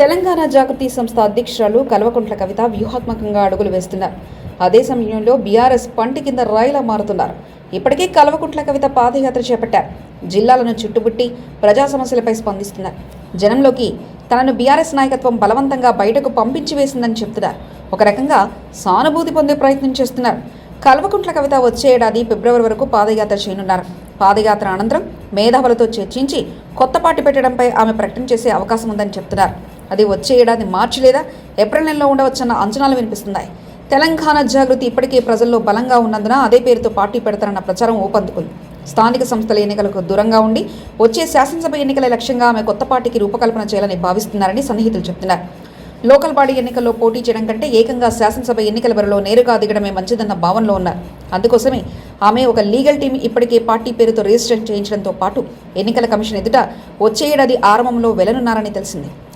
తెలంగాణ జాగృతి సంస్థ అధ్యక్షురాలు కల్వకుంట్ల కవిత వ్యూహాత్మకంగా అడుగులు వేస్తున్నారు. అదే సమయంలో బీఆర్ఎస్ పంటి కింద రాయిలా మారుతున్నారు. ఇప్పటికే కల్వకుంట్ల కవిత పాదయాత్ర చేపట్టారు. జిల్లాలను చుట్టుముట్టి ప్రజా సమస్యలపై స్పందిస్తున్నారు. జనంలోకి తనను బీఆర్ఎస్ నాయకత్వం బలవంతంగా బయటకు పంపించి వేసిందని చెప్తున్నారు. ఒక రకంగా సానుభూతి పొందే ప్రయత్నం చేస్తున్నారు. కల్వకుంట్ల కవిత వచ్చే ఏడాది ఫిబ్రవరి వరకు పాదయాత్ర చేయనున్నారు. పాదయాత్ర అనంతరం మేధావులతో చర్చించి కొత్త పార్టీ పెట్టడంపై ఆమె ప్రకటన చేసే అవకాశం ఉందని చెప్తున్నారు. అది వచ్చే ఏడాది మార్చి లేదా ఏప్రిల్ నెలలో ఉండవచ్చన్న అంచనాలు వినిపిస్తున్నాయి. తెలంగాణ జాగృతి ఇప్పటికే ప్రజల్లో బలంగా ఉన్నందున అదే పేరుతో పార్టీ పెడతారన్న ప్రచారం ఊపందుకుంది. స్థానిక సంస్థల ఎన్నికలకు దూరంగా ఉండి వచ్చే శాసనసభ ఎన్నికల లక్ష్యంగా ఆమె కొత్త పార్టీకి రూపకల్పన చేయాలని భావిస్తున్నారని సన్నిహితులు చెప్తున్నారు. లోకల్ బాడీ ఎన్నికల్లో పోటీ చేయడం కంటే ఏకంగా శాసనసభ ఎన్నికల బరిలో నేరుగా దిగడమే మంచిదన్న భావనలో ఉన్నారు. అందుకోసమే ఆమె ఒక లీగల్ టీం ఇప్పటికే పార్టీ పేరుతో రిజిస్టర్ చేయించడంతో పాటు ఎన్నికల కమిషన్ ఎదుట వచ్చే ఏడాది ఆరంభంలో వెళ్ళనున్నారని తెలిసింది.